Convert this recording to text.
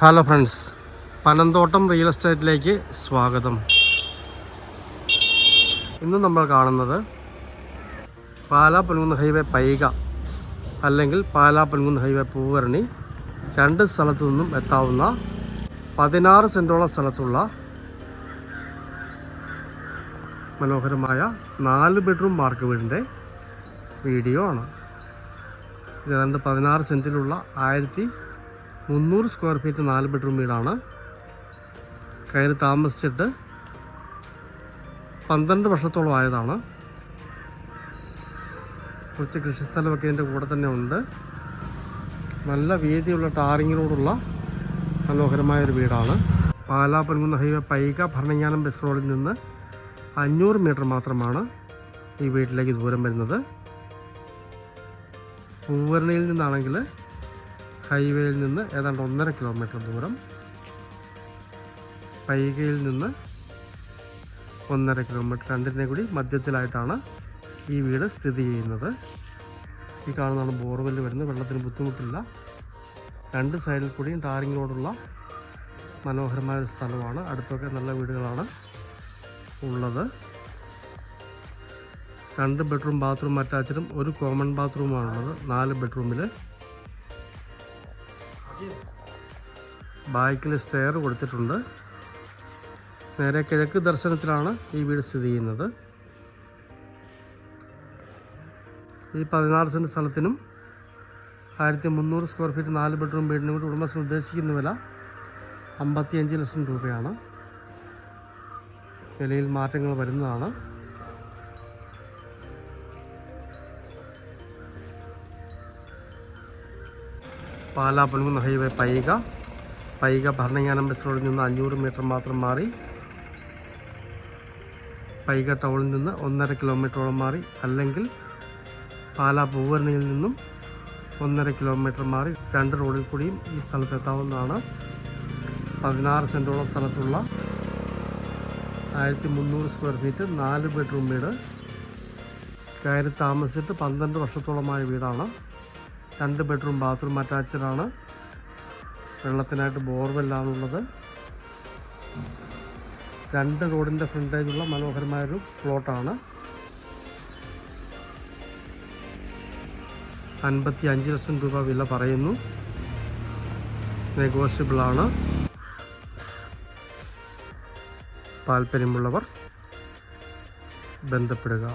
Hello friends Panamthottam real എസ്റ്റേറ്റിലേക്ക് സ്വാഗതം. ഇന്ന് നമ്മൾ കാണുന്നത് പാലാ പൊൻകുന്ന് ഹൈവേ പൈക അല്ലെങ്കിൽ പാലാ പൊൻകുന്ന് ഹൈവേ പൂവരണി രണ്ട് സ്ഥലത്തു നിന്നും എത്താവുന്ന പതിനാറ് സെന്റോളം സ്ഥലത്തുള്ള മനോഹരമായ നാല് ബെഡ്റൂം മാർക്ക് വീടിന്റെ വീഡിയോ ആണ്. ഏതാണ്ട് പതിനാറ് സെന്റിലുള്ള ആയിരത്തി മുന്നൂറ് സ്ക്വയർ ഫീറ്റ് നാല് ബെഡ്റൂം വീടാണ്. കയറി താമസിച്ചിട്ട് പന്ത്രണ്ട് വർഷത്തോളം ആയതാണ്. കുറച്ച് കൃഷിസ്ഥലമൊക്കെ ഇതിന്റെ കൂടെ തന്നെ ഉണ്ട്. നല്ല വീതിയുള്ള ടാറിങ്ങിനോടുള്ള മനോഹരമായ ഒരു വീടാണ്. പാലാ പൊൻകുന്ന ഹൈവേ പൈക ഭരണങ്ങാനം ബസ് റോഡിൽ നിന്ന് അഞ്ഞൂറ് മീറ്റർ മാത്രമാണ് ഈ വീട്ടിലേക്ക് ദൂരം വരുന്നത്. പൂവരണയിൽ നിന്നാണെങ്കിൽ ഹൈവേയിൽ നിന്ന് ഏതാണ്ട് ഒന്നര കിലോമീറ്റർ ദൂരം പൈകയിൽ നിന്ന് ഒന്നര കിലോമീറ്റർ രണ്ടിനെ കൂടി മധ്യത്തിലായിട്ടാണ് ഈ വീട് സ്ഥിതി ചെയ്യുന്നത്. ഈ കാണുന്നതാണ് ബോർവെൽ വരുന്നത്. വെള്ളത്തിന് ബുദ്ധിമുട്ടില്ല. രണ്ട് സൈഡിൽ കൂടിയും ടാറിംഗ് മനോഹരമായ ഒരു സ്ഥലമാണ്. അടുത്തൊക്കെ നല്ല വീടുകളാണ് ഉള്ളത്. രണ്ട് ബെഡ്റൂം ബാത്റൂം അറ്റാച്ചഡും ഒരു കോമൺ ബാത്റൂമാണുള്ളത്. നാല് ബെഡ്റൂമിൽ ബാക്കിൽ സ്റ്റെയർ കൊടുത്തിട്ടുണ്ട്. നേരെ കിഴക്ക് ദർശനത്തിലാണ് ഈ വീട് സ്ഥിതി ചെയ്യുന്നത്. ഈ പതിനാറ് സെന്റ് സ്ഥലത്തിനും ആയിരത്തി മുന്നൂറ് സ്ക്വയർ ഫീറ്റ് നാല് ബെഡ്റൂം വീടിനും കൂടി ഉടമസ്ഥൻ ഉദ്ദേശിക്കുന്ന വില അമ്പത്തിയഞ്ച് ലക്ഷം രൂപയാണ്. വിലയിൽ മാറ്റങ്ങൾ വരുന്നതാണ്. പാലാ പൊൻകുന്ന് ഹൈവേ പൈക. പൈക ഭരണങ്ങാനം ബസ് റോഡിൽ നിന്ന് അഞ്ഞൂറ് മീറ്റർ മാത്രം മാറി. പൈക ടൗണിൽ നിന്ന് ഒന്നര കിലോമീറ്ററോളം മാറി. അല്ലെങ്കിൽ പാലാ പൂവരണിയിൽ നിന്നും ഒന്നര കിലോമീറ്റർ മാറി രണ്ട് റോഡിൽ കൂടിയും ഈ സ്ഥലത്ത് എത്താവുന്നതാണ്. പതിനാറ് സെന്റോളം സ്ഥലത്തുള്ള ആയിരത്തി മുന്നൂറ് സ്ക്വയർ ഫീറ്റ് നാല് ബെഡ്റൂം വീട്. കയറി താമസിച്ചിട്ട് പന്ത്രണ്ട് വർഷത്തോളമായ വീടാണ്. രണ്ട് ബെഡ്റൂം ബാത്റൂം അറ്റാച്ച്ഡ് ആണ്. വെള്ളത്തിനായിട്ട് ബോർവെല്ലാണുള്ളത് രണ്ട് റോഡിന്റെ ഫ്രണ്ടേജുള്ള മനോഹരമായൊരു പ്ലോട്ടാണ് അൻപത്തി അഞ്ച് ലക്ഷം രൂപ വില പറയുന്നു. നെഗോഷ്യബിൾ ആണ്. താല്പര്യമുള്ളവർ ബന്ധപ്പെടുക.